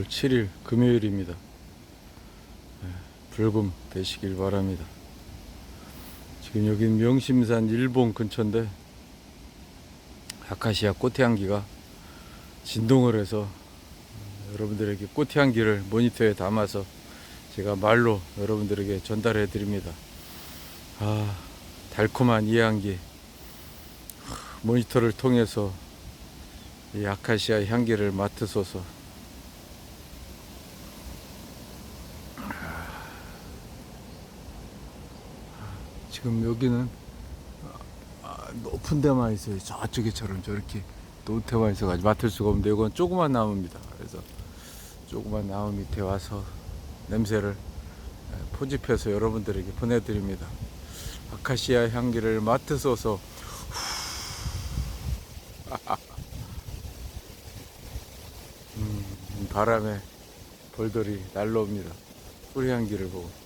5월 7일 금요일입니다. 예, 불금 되시길 바랍니다. 지금 여긴 명심산 일본 근처인데 아카시아 꽃향기가 진동을 해서 여러분들에게 꽃향기를 모니터에 담아서 제가 말로 여러분들에게 전달해 드립니다. 아, 달콤한 이 향기 모니터를 통해서 이 아카시아 향기를 맡으소서. 지금 여기는 아, 높은 데만 있어요. 저쪽에처럼 저렇게 데만 있어가지고 맡을 수가 없는데 이건 조그만 나무입니다. 그래서 조그만 나무 밑에 와서 냄새를 예, 포집해서 여러분들에게 보내드립니다. 아카시아 향기를 맡으소서. 음, 바람에 벌들이 날라옵니다. 뿌리 향기를 보고.